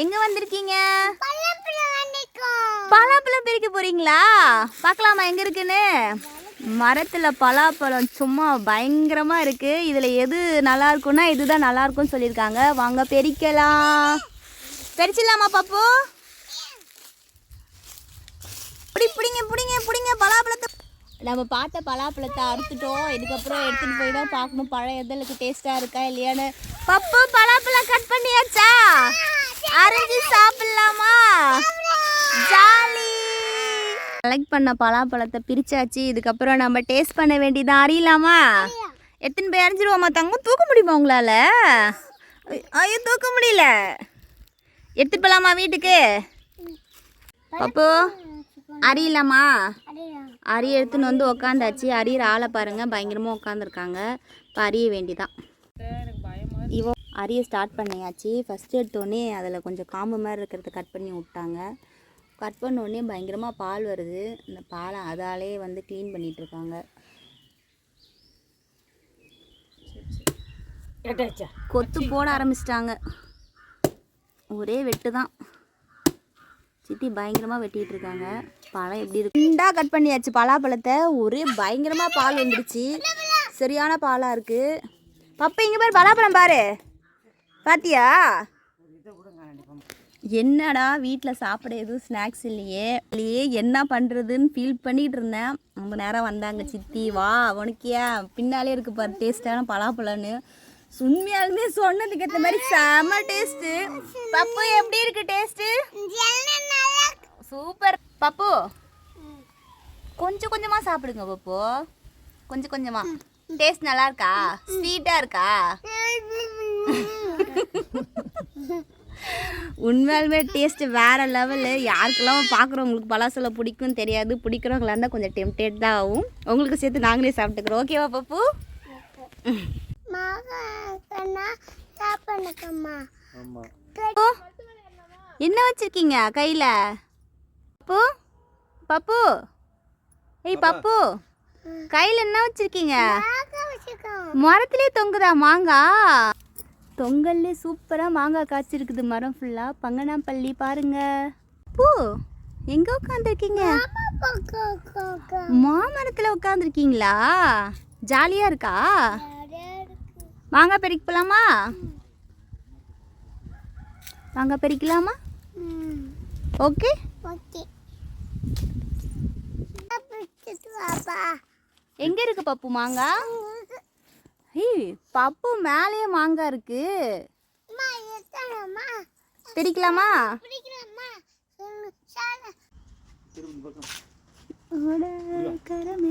எங்க வந்திருக்கீங்க? பலாப்பழம் பறிக்க போறீங்களா? பார்க்கலாமா எங்க இருக்குன்னு? மரத்துல பலாப்பழம் சும்மா பயங்கரமா இருக்கு. இதுல எது நல்லா இருக்கும்னா இதுதான் நல்லா இருக்கும்னு சொல்லியிருக்காங்க. வாங்க பெரிக்கலாம். பெரிச்சிடலாமா பாப்பு? பிடி பிடிங்க பிடிங்க பிடிங்க பலாப்பழத்தை. நம்ம பார்த்த பலாப்பழத்தை அறுத்துட்டோம். இதுக்கப்புறம் எடுத்துட்டு போய் தான் பார்க்கணும். பழம் எதற்கு டேஸ்டா இருக்கா இல்லையான்னு. பப்பு பலாப்பழம் கட் பண்ணியாச்சா? கலெக்ட் பண்ண பலாப்பழத்தை பிரிச்சாச்சு. இதுக்கப்புறம் நம்ம டேஸ்ட் பண்ண வேண்டியதான் அறியலாமா? எத்தனை பேர் அறிஞ்சிருவோமா தங்கம்? தூக்க முடியுமா உங்களால? ஐயோ தூக்க முடியல. எடுத்துட்டு போலாமா வீட்டுக்கு? பப்பு அறியலாமா? அரி எடுத்துன்னு வந்து உக்காந்தாச்சு. அரியர் ஆளை பாருங்க பயங்கரமாக உட்காந்துருக்காங்க இப்போ அறிய வேண்டிதான் இவோ அரிய ஸ்டார்ட் பண்ணியாச்சு. ஃபஸ்ட்டு எடுத்தோடனே அதில் கொஞ்சம் காம்பு மாதிரி இருக்கிறத கட் பண்ணி விட்டாங்க. கட் பண்ண உடனே பயங்கரமாக பால் வருது. இந்த பாலை அதாலே வந்து க்ளீன் பண்ணிட்டு இருக்காங்க கொத்து போட ஆரம்பிச்சிட்டாங்க. ஒரே வெட்டு தான் சித்தி பயங்கரமாக வெட்டிட்டு இருக்காங்க பழம் எப்படி இருக்கு? ரெண்டா கட் பண்ணியாச்சு பலாப்பழத்தை. ஒரே பயங்கரமாக பால் வந்துடுச்சு. சரியான பாலாக இருக்கு. பப்பா இங்கே பாரு பலாப்பழம் பாரு. பாத்தியா? என்னடா வீட்டில் சாப்பிட எதுவும் ஸ்நாக்ஸ் இல்லையே? இல்லையே என்ன பண்ணுறதுன்னு ஃபீல் பண்ணிகிட்டு இருந்தேன். ரொம்ப நேரம் வந்தாங்க சித்தி வா உனக்கியா? பின்னாலே இருக்கு பாரு டேஸ்ட்டான பலாப்பழம்னு. உண்மையாலுமே சொன்னதுக்கு ஏற்ற மாதிரி செம டேஸ்ட்டு பப்பு எப்படி இருக்கு டேஸ்ட்டு சூப்பர் பப்பு கொஞ்சம் கொஞ்சமாக சாப்பிடுங்க பப்பு. கொஞ்சம் கொஞ்சமாக டேஸ்ட் நல்லா இருக்கா? ஸ்வீட்டாக இருக்கா? உண்மையாலுமே டேஸ்ட் வேற லெவலு யாருக்கெல்லாம் பார்க்குறவங்களுக்கு பலாசல பிடிக்கும் தெரியாது. பிடிக்கிறவங்களா இருந்தால் கொஞ்சம் டெம்டேட் தான் ஆகும். உங்களுக்கு சேர்த்து நாங்களே சாப்பிட்டுக்கிறோம். ஓகேவா பப்பு? என்ன வச்சிருக்கீங்க கையில? பப்பு? பப்பு? ஏய் பப்பு. கையில என்ன வச்சிருக்கீங்க? மரத்திலே தொங்குதா மாங்காய் தொங்கல்லே சூப்பரா மாங்காய் காய்ச்சிருக்குது மரம் ஃபுல்லா பங்கனாப்பள்ளி பாருங்க. பூ எங்க உட்காந்துருக்கீங்க மாமரத்துல உட்காந்துருக்கீங்களா ஜாலியா இருக்கா? மாங்காய் பறிக்க போலாமா? மாங்காய் பறிக்கலாமா ஓகே. எங்க இருக்கு பப்பு மாங்காய்? ஏய் பப்பு மேலேயே மாங்காய் இருக்கு. பிரிக்கலாமா. கரமே.